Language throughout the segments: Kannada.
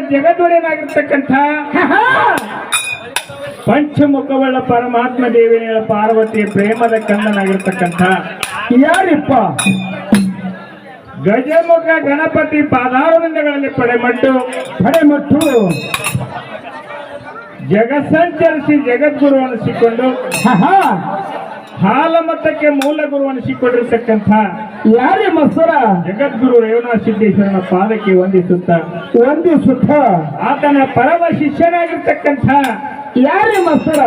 ಜಗದೊಡೆಯನಾಗಿರ್ತಕ್ಕಂಥ ಪಂಚಮುಖವುಳ್ಳ ಪರಮಾತ್ಮ ದೇವಿಯ ಪಾರ್ವತಿ ಪ್ರೇಮದ ಕಂದನಾಗಿರ್ತಕ್ಕಂಥ ಯಾರಿಪ್ಪ? ಗಜಮುಖ ಗಣಪತಿ ಪಾದಾರವಿಂದಗಳಲ್ಲಿ ಪಡೆಮಟ್ಟು. ಪಡೆಮಟ್ಟು. ಜಗಸಂಚರಿಸಿ ಜಗದ್ಗುರು ಅನಿಸಿಕೊಂಡು. ಹಾ ಹಾಲಮತಕ್ಕೆ ಮೂಲ ಗುರು ಅನಿಸಿಕೊಂಡಿರ್ತಕ್ಕಂಥ ಯಾರಿ ಮಸ್ತರ? ಜಗದ್ಗುರು ರೇವಣ ಸಿದ್ದೇಶ್ವರನ ಪಾದಕ್ಕೆ ವಂದಿಸುತ್ತ ವಂದಿಸುತ್ತ? ಸುಖ ಆತನ ಪರಮ ಶಿಷ್ಯನಾಗಿರ್ತಕ್ಕಂಥ ಯಾರಿ ಮಸ್ತರ?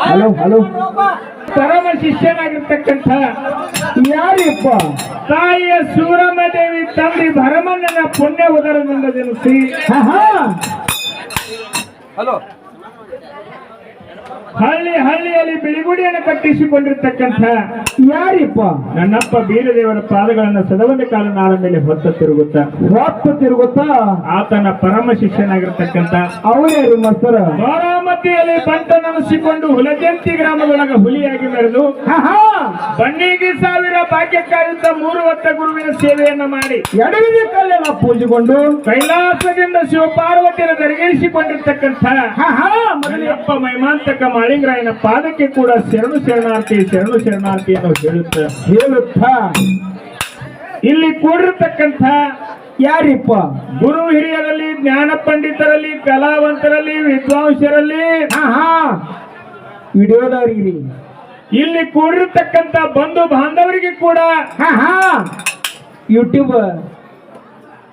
Hello hello. ಪರಮ ಶಿಷ್ಯನಾಗಿರ್ತಕ್ಕಂಥ ಯಾರಿಪ್ಪ? ತಾಯಿಯ ಸೂರಮ್ಮ ದೇವಿ ತಂದೆ ಭರಮಣ್ಣನ ಪುಣ್ಯ ಉದರದಿಂದ ಜನಿಸಿ ಹಾ ಹಳ್ಳಿ ಹಳ್ಳಿಯಲ್ಲಿ ಬಿಳಿಗುಡಿಯನ್ನು ಕಟ್ಟಿಸಿಕೊಂಡಿರ್ತಕ್ಕಂಥ ಯಾರಿಪ್ಪ? ನನ್ನಪ್ಪ ಬೀರದೇವರ ಪಾದಗಳನ್ನು ಸದವನ ಕಾಲ ನಾಳ ಮೇಲೆ ಹೊತ್ತ ತಿರುಗುತ್ತ. ಹೊತ್ತ ತಿರುಗುತ್ತಾ? ಆತನ ಪರಮ ಶಿಷ್ಯನಾಗಿರ್ತಕ್ಕಂಥ ಅವರೇ ಮಸ್ತರ? ಬಾರಾಮತಿಯಲ್ಲಿ ಬಂಟನನಿಸಿಕೊಂಡು ಹುಲಜಂತಿ ಗ್ರಾಮದೊಳಗ ಹುಲಿಯಾಗಿ ಮೆರೆದು ಬಣ್ಣಿಗೆ ಸಾವಿರ ಭಾಗ್ಯಕ್ಕಾಗಿದ್ದ ಮೂರು ಹೊತ್ತ ಗುರುವಿನ ಸೇವೆಯನ್ನ ಮಾಡಿ ಎಡವಿದ ಕಲ್ಲೆಲ್ಲ ಪೂಜೆಗೊಂಡು ಕೈಲಾಸದಿಂದ ಶಿವಪಾರ್ವತಿಯನ್ನು ಹಾ ಮನೆಯಪ್ಪ ಮೈಮಾಂತಕ ಮಾಳಿಂಗರಾಯನ ಪಾದಕ್ಕೆ ಕೂಡ ಶರಣು ಶರಣಾರ್ಥಿ ಶರಣು ಶರಣಾರ್ಥಿ ಅನ್ನೋ ಹೇಳುತ್ತ ಹೇಳುತ್ತ. ಇಲ್ಲಿ ಕೂಡಿರ್ತಕ್ಕಂಥ ಯಾರಿಪ್ಪ? ಗುರು ಹಿರಿಯರಲ್ಲಿ ಜ್ಞಾನ ಪಂಡಿತರಲ್ಲಿ ಕಲಾವಂತರಲ್ಲಿ ವಿದ್ವಾಂಸರಲ್ಲಿ. ವಿಡಿಯೋದವ್ರಿಗೆ ಇಲ್ಲಿ ಕೂಡಿರ್ತಕ್ಕಂಥ ಬಂಧು ಬಾಂಧವರಿಗೆ ಕೂಡ. ಯೂಟ್ಯೂಬ್.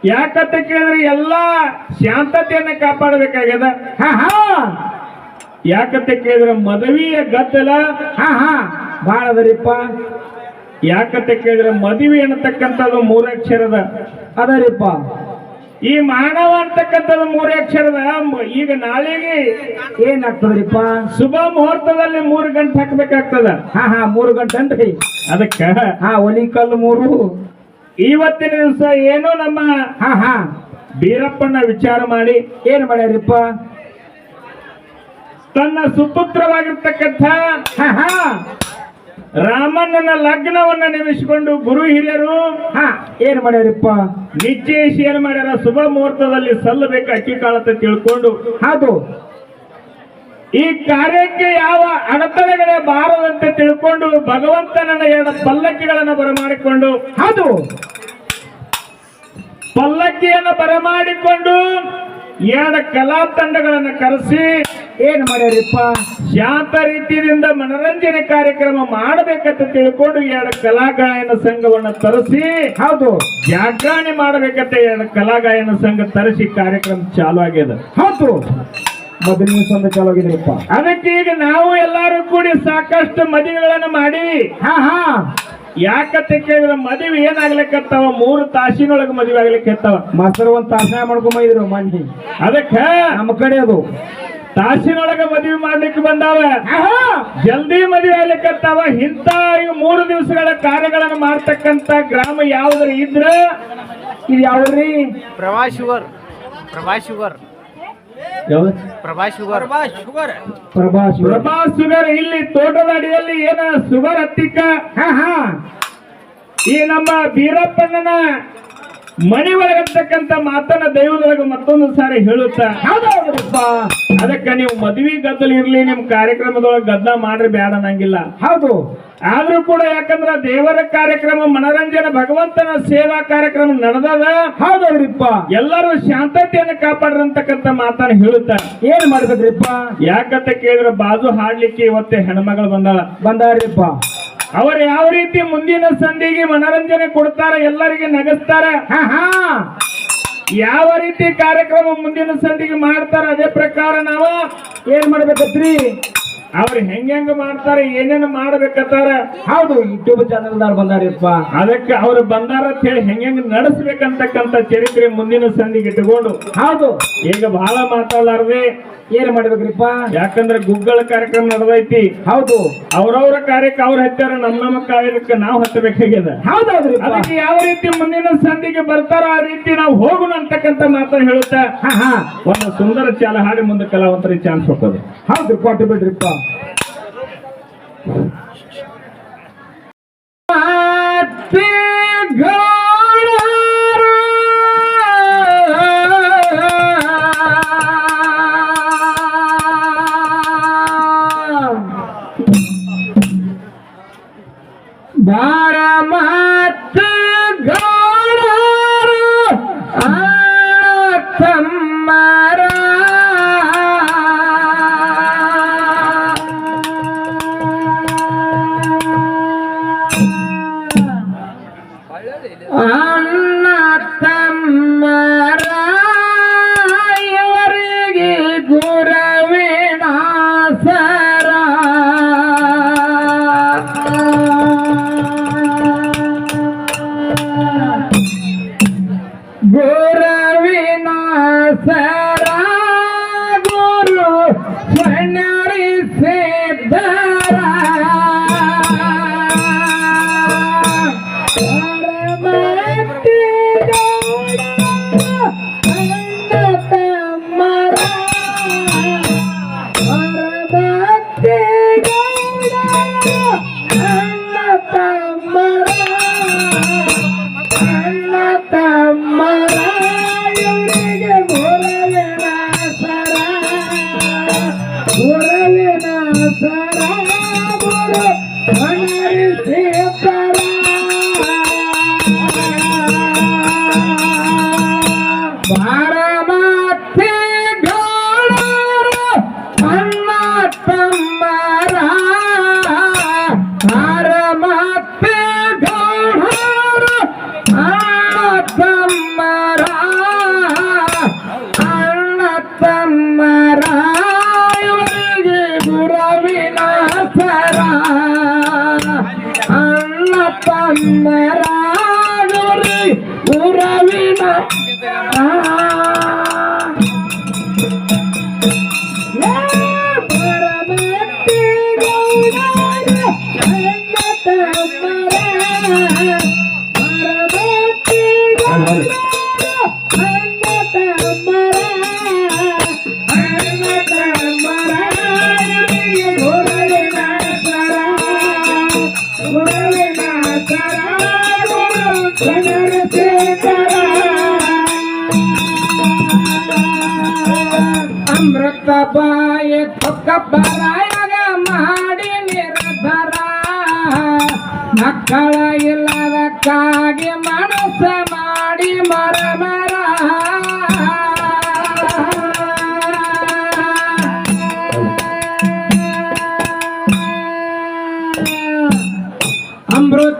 ಯಾಕಂತ ಕೇಳಿದ್ರೆ ಎಲ್ಲಾ ಶಾಂತತೆಯನ್ನ ಕಾಪಾಡಬೇಕಾಗ್ಯದ. ಹಾ ಹಾ. ಯಾಕಂತ ಕೇಳಿದ್ರೆ ಮದುವೆಯ ಗದ್ದಲ ಹಾ ಹಾ ಭಾಳ ಅದರಿಪ್ಪ. ಯಾಕಂತ ಕೇಳಿದ್ರೆ ಮದುವೆ ಅನ್ನತಕ್ಕಂಥದ್ದು ಮೂರಕ್ಷರದ. ಅದರಿಪ್ಪ. ಈ ಮಾನವ ಅಂತಕ್ಕಂಥದ್ದು ಮೂರೇ ಅಕ್ಷರದ ಈಗ ನಾಳೆಗೆ ಏನಾಗ್ತದ್ರಿಪ್ಪ? ಶುಭ ಮುಹೂರ್ತದಲ್ಲಿ ಮೂರು ಗಂಟೆ ಹಾಕ್ಬೇಕಾಗ್ತದ. ಹಾ ಹಾ ಮೂರು ಗಂಟೆ ಅನ್ರಿ. ಅದಕ್ಕ? ಹಾ ಒಲಿ ಕಲ್ಲು ಮೂರು. ಇವತ್ತಿನ ದಿವಸ ಏನೋ ನಮ್ಮ ಹಾ ಹಾ. ಬೀರಪ್ಪನ ವಿಚಾರ ಮಾಡಿ. ಏನ್ ಮಾಡ್ಯಾರಿಪ್ಪ? ತನ್ನ ಸುಪುತ್ರವಾಗಿರ್ತಕ್ಕಂಥ ರಾಮಣ್ಣನ ಲಗ್ನವನ್ನ ನೇಮಿಸಿಕೊಂಡು ಗುರು ಹಿರಿಯರು ಹಾ ಏನ್ ಮಾಡ್ಯಾರಪ್ಪ? ನಿಶ್ಚಯಿಸಿ ಏನ್ ಮಾಡ್ಯಾರ? ಶುಭ ಮುಹೂರ್ತದಲ್ಲಿ ಸಲ್ಲಬೇಕು ಅಕ್ಕಿ ಅಂತ ತಿಳ್ಕೊಂಡು. ಹೌದು. ಈ ಕಾರ್ಯಕ್ಕೆ ಯಾವ ಅಡೆತಡೆಗಳೇ ಬಾರದಂತೆ ತಿಳ್ಕೊಂಡು ಭಗವಂತನನ್ನ ಎರಡು ಪಲ್ಲಕ್ಕಿಗಳನ್ನು ಬರಮಾಡಿಕೊಂಡು. ಹೌದು. ಪಲ್ಲಕ್ಕಿಯನ್ನು ಬರಮಾಡಿಕೊಂಡು ಎರಡು ಕಲಾ ತಂಡಗಳನ್ನು ಕರೆಸಿ ಏನ್ ಮಾಡ್ಯಾರಿಪ್ಪ? ಶಾಂತ ರೀತಿಯಿಂದ ಮನರಂಜನೆ ಕಾರ್ಯಕ್ರಮ ಮಾಡಬೇಕಂತ ತಿಳ್ಕೊಂಡು ಎರಡು ಕಲಾಗಾಯನ ಸಂಘವನ್ನು ತರಿಸಿ ಹೌದು. ಜಾಗರಣೆ ಮಾಡಬೇಕಂತ ಎರಡು ಕಲಾಗಾಯನ ಸಂಘ ತರಿಸಿ ಕಾರ್ಯಕ್ರಮ ಚಾಲು ಆಗ್ಯದ. ಹೌದು. ಮೊದಲಿನ ಸಂದ ಚಾಲು ಆಗಿದೆಯಪ್ಪ. ಅದಕ್ಕೆ ಈಗ ನಾವು ಎಲ್ಲರೂ ಕೂಡಿ ಸಾಕಷ್ಟು ಮದುವೆಗಳನ್ನು ಮಾಡಿ ಹಾ ಹಾ. ಯಾಕಂತ ಕೇಳಿದ್ರೆ ಮದುವೆ ಏನಾಗ್ಲಿಕ್ಕತ್ತಾವ? ಮೂರು ತಾಸಿನೊಳಗೆ ಮದುವೆ ಆಗ್ಲಿಕ್ಕೆ ಮಾಸ್ತರ್ ಒಂದ್ ತಾಸನ ಇದ್ರು ಮನ್ನಿ. ಅದಕ್ಕ ನಮ್ಮ ಕಡೆ ಅದು. ತಾಸಿನೊಳಗೆ ಮದುವೆ ಮಾಡ್ಲಿಕ್ಕೆ ಬಂದಾವ. ಹಾ ಹಾ ಜಲ್ದಿ ಮದುವೆ ಆಗ್ಲಿಕ್ಕಂತಾವ. ಇಂತ ಮೂರು ದಿವಸಗಳ ಕಾರ್ಯಗಳನ್ನು ಮಾಡ್ತಕ್ಕಂತ ಗ್ರಾಮ ಯಾವ್ದ್ರ ಇದ್ರ? ಇದು ಯಾವ್ರಿ Prabha sugar. Prabha sugar. Prabha sugar. Prabha sugar. Prabha sugar ಇಲ್ಲಿ ತೋಟದ ಅಡಿಯಲ್ಲಿ ಏನ ಶುಗರ್ ಹತ್ತಿಕ್ಕ ಹಾ ಹಾ ಈ ನಮ್ಮ ಬೀರಪ್ಪಣ್ಣನ ಮನೆ ಒಳಗಿರ್ತಕ್ಕಂಥ ಮಾತನ್ನ ದೈವದೊಳಗ ಮತ್ತೊಂದು ಸಾರಿ ಹೇಳುತ್ತ? ಅದಕ್ಕೆ ನೀವು ಮದ್ವಿ ಗದ್ದಲ ಇರ್ಲಿ ನಿಮ್ ಕಾರ್ಯಕ್ರಮದೊಳಗೆ ಗದ್ದ ಮಾಡ್ರಿ ಬೇಡ ಅನ್ನಂಗಿಲ್ಲ. ಹೌದು. ಆದ್ರೂ ಕೂಡ ಯಾಕಂದ್ರ ದೇವರ ಕಾರ್ಯಕ್ರಮ ಮನರಂಜನೆ ಭಗವಂತನ ಸೇವಾ ಕಾರ್ಯಕ್ರಮ ನಡೆದದ? ಹೌದ್ರಿಪ್ಪ ಎಲ್ಲರೂ ಶಾಂತತೆಯನ್ನು ಕಾಪಾಡ್ರಂತಕ್ಕಂತ ಮಾತನ್ನ ಹೇಳುತ್ತ? ಏನ್ ಮಾಡ್ಬೇಕ್ರಿಪ್ಪ ಯಾಕಂತ ಕೇಳಿದ್ರೆ ಬಾಜು ಹಾಡ್ಲಿಕ್ಕೆ ಇವತ್ತೆ ಹೆಣ್ಮಗಳು ಬಂದಾಳ. ಬಂದಾರ್ರಿಪ್ಪ. ಅವರು ಯಾವ ರೀತಿ ಮುಂದಿನ ಸಂಧಿಗೆ ಮನರಂಜನೆ ಕೊಡ್ತಾರ ಎಲ್ಲರಿಗೆ ನಗಸ್ತಾರ? ಯಾವ ರೀತಿ ಕಾರ್ಯಕ್ರಮ ಮುಂದಿನ ಸಂಧಿಗೆ ಮಾಡ್ತಾರ ಅದೇ ಪ್ರಕಾರ ನಾವು ಏನ್ ಮಾಡ್ಬೇಕತ್ರಿ? ಅವ್ರು ಹೆಂಗ್ ಮಾಡ್ತಾರೆ ಏನೇನು ಮಾಡ್ಬೇಕಂತಾರ ಹೌದು ಯೂಟ್ಯೂಬ್ ಚಾನಲ್ದಾರ್ ಬಂದಾರಪ್ಪ. ಅದಕ್ಕೆ ಅವ್ರು ಬಂದಾರ ಅಂತ ಹೇಳಿ ಹೆಂಗ್ ನಡೆಸ್ಬೇಕಂತಕ್ಕಂತ ಚರಿತ್ರೆ ಮುಂದಿನ ಸಂಧಿಗೆ ಇಟ್ಟುಕೊಂಡು. ಹೌದು. ಈಗ ಬಹಳ ಮಾತಾಡಲಾರ್ದೆ. ಏನ್ ಮಾಡ್ಬೇಕ್ರಿಪ್ಪ? ಯಾಕಂದ್ರೆ ಗುಗ್ಗಳ ಕಾರ್ಯಕ್ರಮ ನಡೆದೈತಿ. ಹೌದು. ಅವ್ರವ್ರ ಕಾರ್ಯಕ್ಕೆ ಅವ್ರ ಹತ್ತಾರ ನಮ್ಮ ನಮ್ಮ ಕಾರ್ಯಕ್ಕೆ ನಾವು ಹತ್ತಬೇಕಾಗ್ಯದ ಹೌದೌದ್ರಿ ಅದಕ್ಕೆ ಯಾವ ರೀತಿ ಮುಂದಿನ ಸಂಧಿಗೆ ಬರ್ತಾರ ಆ ರೀತಿ ನಾವು ಹೋಗೋಣ ಅಂತಕ್ಕಂತ ಮಾತ್ರ ಹೇಳುತ್ತಾ. ಒಂದು ಸುಂದರ ಚಾಲ ಹಾಡಿ ಮುಂದೆ ಕಲಾವಂತರಿಗೆ ಚಾನ್ಸ್ ಹೋಗೋದು ಹೌದು ಕೊಟ್ಟು ಬಿಡ್ರಿಪ್ಪ Happy they do.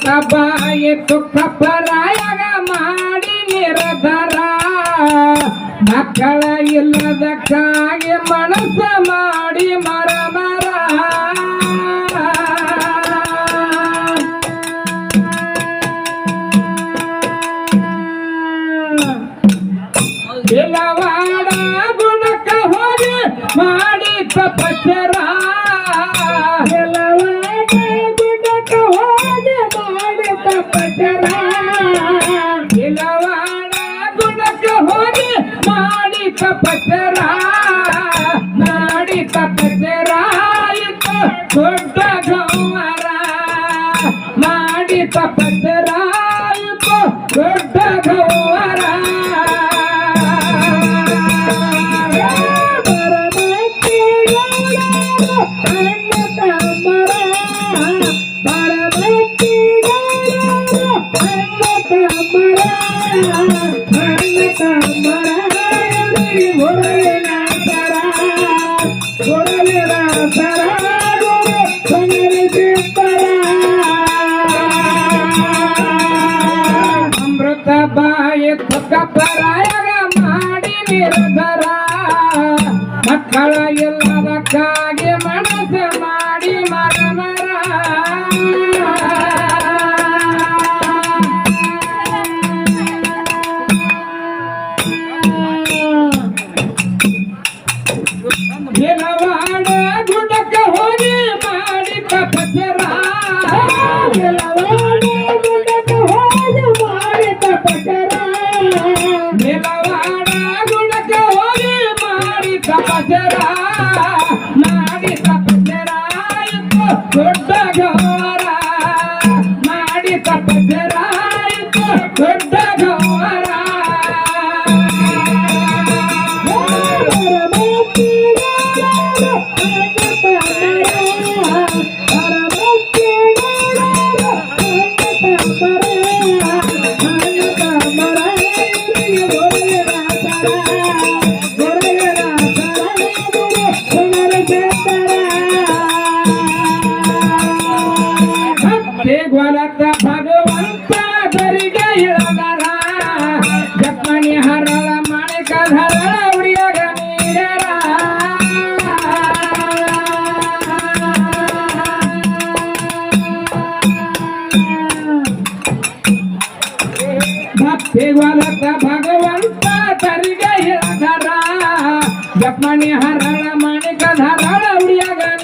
ಕಬಾಯಿತು ಕಬ್ಬರಾಯಗ ಮಾಡಿ ನಿರಧರ ಮಕ್ಕಳ ಇಲ್ಲದಕ್ಕಾಗಿ ಮನಸ್ಸ ಮಾಡಿ ಶರಣ ba ba Thank you.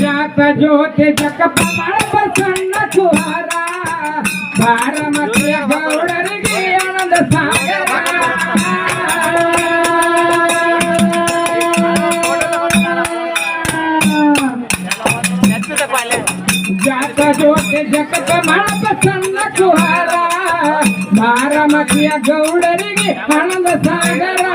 जात जोत जग पवन प्रसन्न कुहारा बारमती गौड़रिगे आनंद सागरा। जात जोत जग पवन प्रसन्न कुहारा बारमती आनंद सागरा।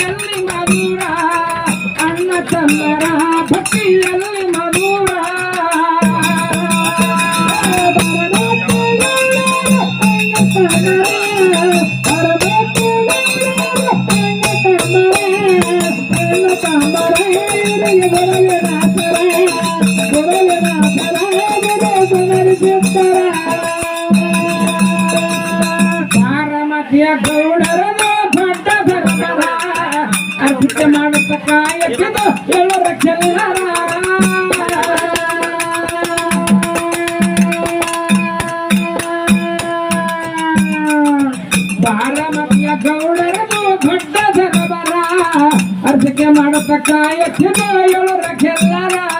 ಎಲ್ಲಿ ಮಧುರ ಅಣ್ಣ ಚಂದರ ಭಕ್ತಿಯಲ್ಲ sacaya, que me yo lo requerara.